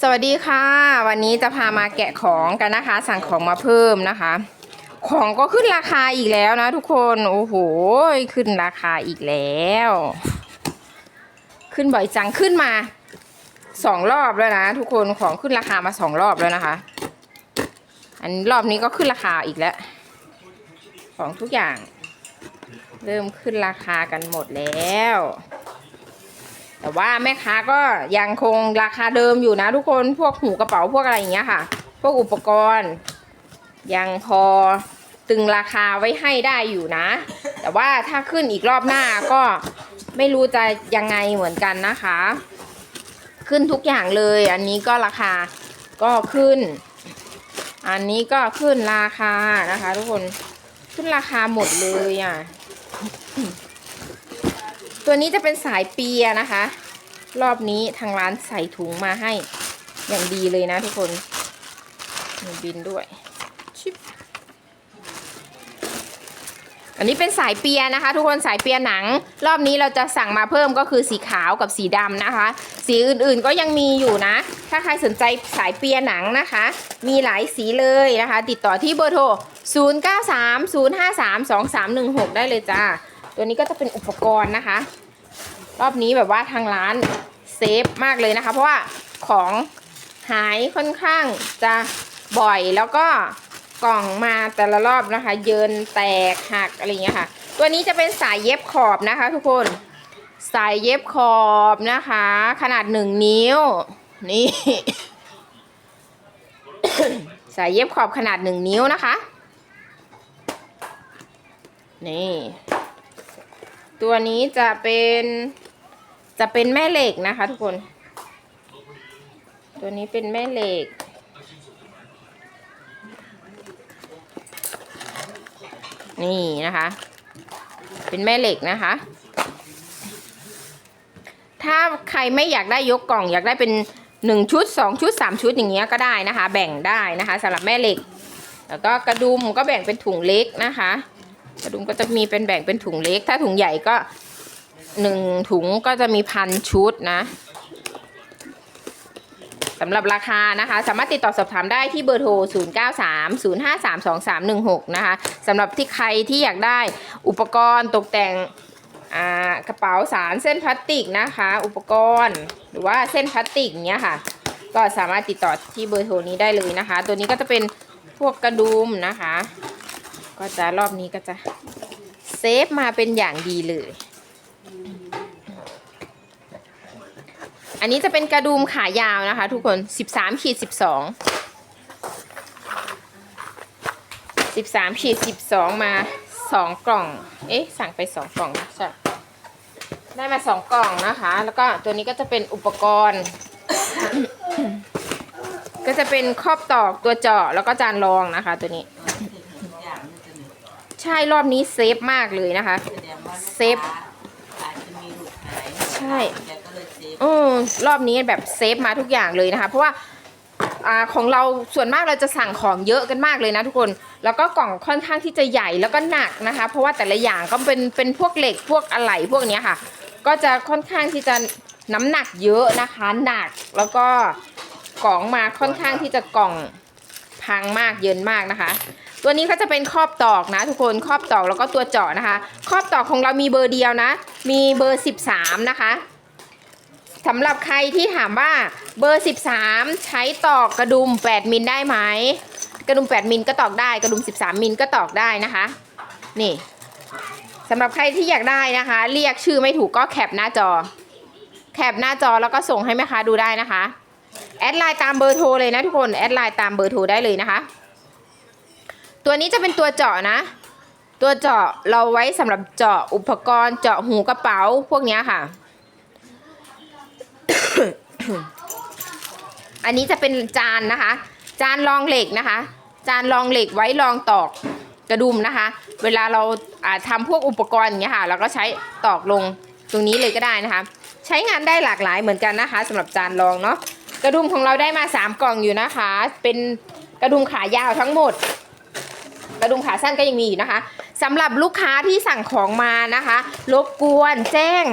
สวัสดีค่ะ วันนี้จะพามาแกะของกันนะคะ สั่งของมาเพิ่มนะคะ ของก็ขึ้นราคาอีกแล้วนะทุกคนโอ้โหขึ้นราคาอีกแล้ว ขึ้นบ่อยจังขึ้นมาสองรอบแล้วนะทุกคนของขึ้นราคามาสองรอบแล้วนะคะ อันรอบนี้ก็ขึ้นราคาอีกแล้ว ของทุกอย่าง เริ่มขึ้นราคากันหมดแล้ว แต่ว่าแม่ค้าก็ยังคงราคาเดิมอยู่นะทุกคนพวกหูกระเป๋าพวกอะไรอย่างเงี้ยค่ะ พวกอุปกรณ์ ยังพอตึงราคาไว้ให้ได้อยู่นะ แต่ว่าถ้าขึ้นอีกรอบหน้าก็ไม่รู้จะยังไงเหมือนกันนะคะ ขึ้นทุกอย่างเลย อันนี้ก็ราคาก็ขึ้น อันนี้ก็ขึ้นราคานะคะ ทุกคนขึ้นราคาหมดเลยอะ ตัวนี้จะเป็นสายเปียนะคะ รอบนี้ทางร้านใส่ถุงมาให้อย่างดีเลยนะทุกคนมีบินด้วยชิบอันนี้เป็นสายเปียนะคะ ทุกคนสายเปียหนัง รอบนี้เราจะสั่งมาเพิ่มก็คือสีขาวกับสีดำนะคะ สีอื่นๆก็ยังมีอยู่นะ ถ้าใครสนใจสายเปียหนังนะคะ มีหลายสีเลยนะคะ ติดต่อที่เบอร์โทร 0930532316 ได้เลยจ้า ตัวนี้ก็จะเป็นอุปกรณ์นะคะ รอบนี้แบบว่าทางร้านเซฟมากเลยนะคะ เพราะว่าของหายค่อนข้างจะบ่อยแล้วก็กล่องมาแต่ละรอบนะคะ เยินแตกหักอะไรอย่างเงี้ยค่ะ ตัวนี้จะเป็นสายเย็บขอบนะคะ ทุกคนสายเย็บขอบนะคะ ขนาดหนึ่งนิ้ว นี่ สายเย็บขอบขนาดหนึ่งนิ้วนะคะ นี่ ตัวนี้จะเป็น จะเป็นแม่เหล็กนะคะ ทุกคน ตัวนี้เป็นแม่เหล็ก นี่นะคะ เป็นแม่เหล็กนะคะ ถ้าใครไม่อยากได้ยกกล่อง อยากได้เป็นหนึ่งชุดสองชุดสามชุดอย่างเงี้ยก็ได้นะคะ แบ่งได้นะคะสำหรับแม่เหล็ก แล้วก็กระดุมก็แบ่งเป็นถุงเล็กนะคะ กระดุมก็จะมีเป็นแบ่งเป็นถุงเล็ก ถ้าถุงใหญ่ก็ หนึ่งถุงก็จะมีพันชุดนะสำหรับราคานะคะ สามารถติดต่อสอบถามได้ที่เบอร์โทร 0 9 3 0 5 3 2 3 1 6 นะคะสำหรับที่ใครที่อยากได้อุปกรณ์ตกแต่งกระเป๋าสารเส้นพลาสติกนะคะ อุปกรณ์หรือว่าเส้นพลาสติกเนี้ยค่ะ ก็สามารถติดต่อที่เบอร์โทรนี้ได้เลยนะคะ ตัวนี้ก็จะเป็นพวกกระดุมนะคะ ก็จะรอบนี้ก็จะเซฟมาเป็นอย่างดีเลย อันนี้จะเป็นกระดุมขายาวนะคะ ทุกคน13ขีด12 13ขีด12มา2กล่อง เอ๊ะ สั่งไป2กล่องใช่ได้มา2กล่องนะคะ แล้วก็ตัวนี้ก็จะเป็นอุปกรณ์ ก็จะเป็นครอบตอกตัวเจาะแล้วก็จานรองนะคะ ตัวนี้ ใช่รอบนี้เซฟมากเลยนะคะ เซฟ อาจจะมีหลุดหาย ใช่แต่ก็เลยเซฟอืมรอบนี้แบบเซฟมาทุกอย่างเลยนะคะ เพราะว่าอ่าของเราส่วนมากเราจะสั่งของเยอะกันมากเลยนะทุกคน แล้วก็กล่องค่อนข้างที่จะใหญ่แล้วก็หนักนะคะ เพราะว่าแต่ละอย่างก็เป็นเป็นพวกเหล็กพวกอะไหล่พวกเนี้ยค่ะ ก็จะค่อนข้างที่จะน้ำหนักเยอะนะคะหนักแล้วก็กล่องมาค่อนข้างที่จะกล่องพังมากเยินมากนะคะ ตัวนี้ก็จะเป็นครอบตอกนะ ทุกคนครอบตอกแล้วก็ตัวเจาะนะคะ ครอบตอกของเรามีเบอร์เดียวนะ มีเบอร์ 13 นะคะสำหรับใครที่ถามว่าเบอร์ 13 ใช้ตอกกระดุม 8 มิลได้ไหมกระดุม 8 มิลก็ตอกได้ กระดุม 13 มิลก็ตอกได้นะคะ นี่สำหรับใครที่อยากได้นะคะ เรียกชื่อไม่ถูกก็แคปหน้าจอ แคปหน้าจอแล้วก็ส่งให้แม่ค้าดูได้นะคะ แอดไลน์ตามเบอร์โทรเลยนะทุกคน แอดไลน์ตามเบอร์โทรได้เลยนะคะ ตัวนี้จะเป็นตัวเจาะนะ ตัวเจาะเราไว้สำหรับเจาะอุปกรณ์เจาะหูกระเป๋าพวกนี้ค่ะ อันนี้จะเป็นจานนะคะ จานรองเหล็กนะคะ จานรองเหล็กไว้รองตอกกระดุมนะคะ เวลาเราอ่าทำพวกอุปกรณ์อย่างเงี้ยค่ะเราก็ใช้ตอกลงตรงนี้เลยก็ได้นะคะ ใช้งานได้หลากหลายเหมือนกันนะคะสำหรับจานรองเนาะกระดุมของเราได้มา 3 กล่องอยู่นะคะ เป็นกระดุมขายาวทั้งหมด กระดุมขาสั้นก็ยังมีอยู่นะคะสำหรับลูกค้าที่สั่งของมานะคะ รบกวนแจ้ง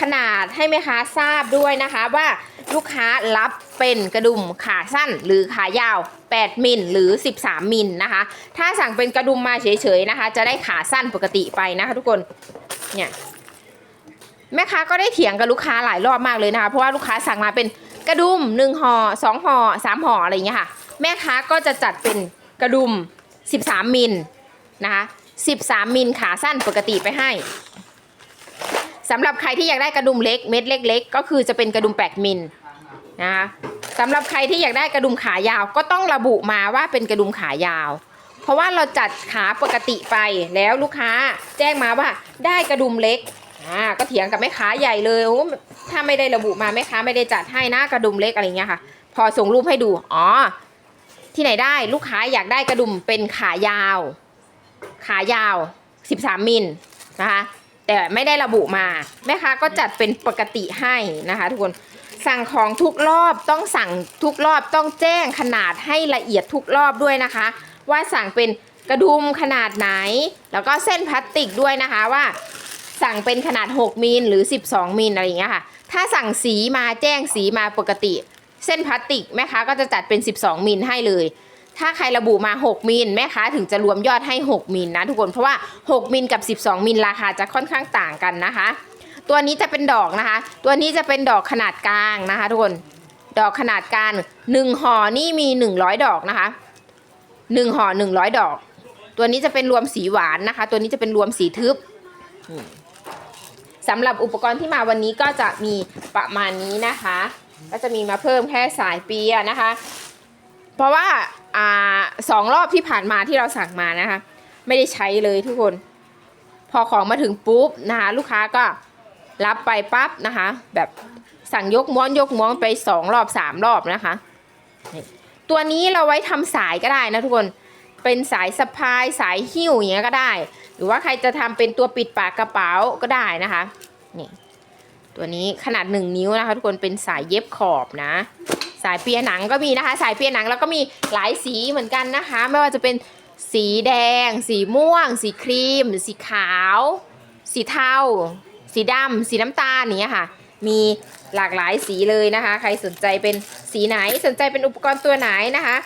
ขนาดให้แม่ค้าทราบด้วยนะคะว่าลูกค้ารับเป็นกระดุมขาสั้นหรือขายาว 8 มิลหรือ 13 มิลนะคะ ถ้าสั่งเป็นกระดุมมาเฉยๆนะคะ จะได้ขาสั้นปกติไปนะคะทุกคนเนี่ยแม่ค้าก็ได้เถียงกับลูกค้าหลายรอบมากเลยนะคะเพราะว่าลูกค้าสั่งมาเป็นกระดุมหนึ่งห่อสองห่อสามห่ออะไรอย่างเงี้ยค่ะ แม่ค้าก็จะจัดเป็นกระดุม 13 มิลนะคะ13 มิลขาสั้นปกติไปให้สำหรับใครที่อยากได้กระดุมเล็กเม็ดเล็ก ๆ ก็คือจะเป็นกระดุม8มิลนะคะสำหรับใครที่อยากได้กระดุมขายาวก็ต้องระบุมาว่าเป็นกระดุมขายาว เพราะว่าเราจัดขาปกติไปแล้วลูกค้าแจ้งมาว่าได้กระดุมเล็กอ่าก็เถียงกับแม่ค้าใหญ่เลยโอ้ถ้าไม่ได้ระบุมาแม่ค้าไม่ได้จัดให้นะกระดุมเล็กอะไรเงี้ยค่ะ พอส่งรูปให้ดูอ๋อ ที่ไหนได้ลูกค้าอยากได้กระดุมเป็นขายาว ขายาว 13 มิลนะคะ แต่ไม่ได้ระบุมา แม่ค้าก็จัดเป็นปกติให้นะคะทุกคนสั่งของทุกรอบต้องสั่งทุกรอบต้องแจ้งขนาดให้ละเอียดทุกรอบด้วยนะคะ ว่าสั่งเป็นกระดุมขนาดไหน แล้วก็เส้นพลาสติกด้วยนะคะว่า สั่งเป็นขนาด 6มิลหรือ 12มิลอะไรอย่างเงี้ยค่ะ ถ้าสั่งสีมาแจ้งสีมาปกติ เส้นพลาสติกแม่ค้าก็จะจัดเป็น 12 มิลให้เลย ถ้าใครระบุมา 6 มิลแม่ค้าถึงจะรวมยอดให้ 6 มิลนะทุกคนเพราะว่า 6 มิลกับ 12 มิลราคาจะค่อนข้างต่างกันนะคะ ตัวนี้จะเป็นดอกนะคะ ตัวนี้จะเป็นดอกขนาดกลางนะคะทุกคนดอกขนาดกลาง1ห่อนี่มี 100 ดอกนะคะ1ห่อ100 ดอก ตัวนี้จะเป็นรวมสีหวานนะคะ ตัวนี้จะเป็นรวมสีทึบสำหรับอุปกรณ์ที่มาวันนี้ก็จะมีประมาณนี้นะคะ ก็จะมีมาเพิ่มแค่สายเปียนะคะ เพราะว่าอ่าสองรอบที่ผ่านมาที่เราสั่งมานะคะ ไม่ได้ใช้เลยทุกคน พอของมาถึงปุ๊บนะคะลูกค้าก็รับไปปั๊บนะคะ แบบสั่งยกม้วนยกม้วนไปสองรอบสามรอบนะคะ ตัวนี้เราไว้ทำสายก็ได้นะทุกคนเป็นสายสะพายสายหิ้วอย่างเงี้ยก็ได้ หรือว่าใครจะทำเป็นตัวปิดปากกระเป๋าก็ได้นะคะนี่ ตัวนี้ขนาด 1 นิ้วนะคะ ทุกคนเป็นสายเย็บขอบนะ สายเปียหนังก็มีนะคะ สายเปียหนังแล้วก็มีหลายสีเหมือนกันนะคะ ไม่ว่าจะเป็นสีแดง สีม่วง สีครีม สีขาว สีเทาสีดำสีน้ำตาลอย่างเนี้ยค่ะ มีหลากหลายสีเลยนะคะ ใครสนใจเป็นสีไหนสนใจเป็นอุปกรณ์ตัวไหนนะคะ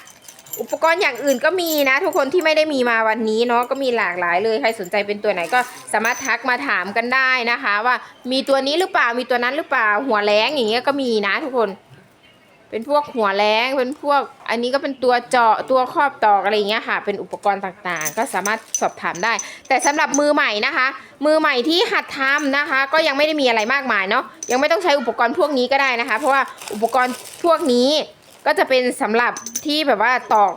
อุปกรณ์อย่างอื่นก็มีนะ ทุกคนที่ไม่ได้มีมาวันนี้เนาะก็มีหลากหลายเลยใครสนใจเป็นตัวไหนก็สามารถทักมาถามกันได้นะคะ ว่ามีตัวนี้หรือเปล่ามีตัวนั้นหรือเปล่าหัวแรงอย่างเงี้ยก็มีนะ ทุกคน เป็นพวกหัวแรงเป็นพวก อันนี้ก็เป็นตัวเจาะตัวครอบตอกอะไรเงี้ยค่ะ เป็นอุปกรณ์ต่างๆ ก็สามารถสอบถามได้ แต่สำหรับมือใหม่นะคะ มือใหม่ที่หัดทำนะคะ ก็ยังไม่ได้มีอะไรมากมายเนาะยังไม่ต้องใช้อุปกรณ์พวกนี้ก็ได้นะคะ เพราะว่าอุปกรณ์พวกนี้ ก็จะเป็นสำหรับที่แบบว่าตอก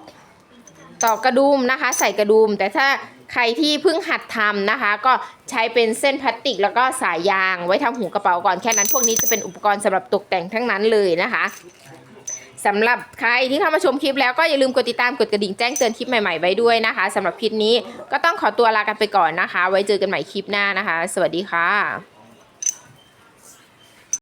ตอกกระดุมนะคะ ใส่กระดุม แต่ถ้าใครที่เพิ่งหัดทำนะคะ ก็ใช้เป็นเส้นพลาสติก แล้วก็สายยางไว้ทำหูกระเป๋าก่อนแค่นั้น พวกนี้จะเป็นอุปกรณ์สำหรับตกแต่งทั้งนั้นเลยนะคะสำหรับใครที่เข้ามาชมคลิปแล้วก็อย่าลืมกดติดตามกดกระดิ่งแจ้งเตือนคลิปใหม่ๆไว้ด้วยนะคะสำหรับคลิปนี้ก็ต้องขอตัวลากันไปก่อนนะคะ ไว้เจอกันใหม่คลิปหน้านะคะ สวัสดีค่ะ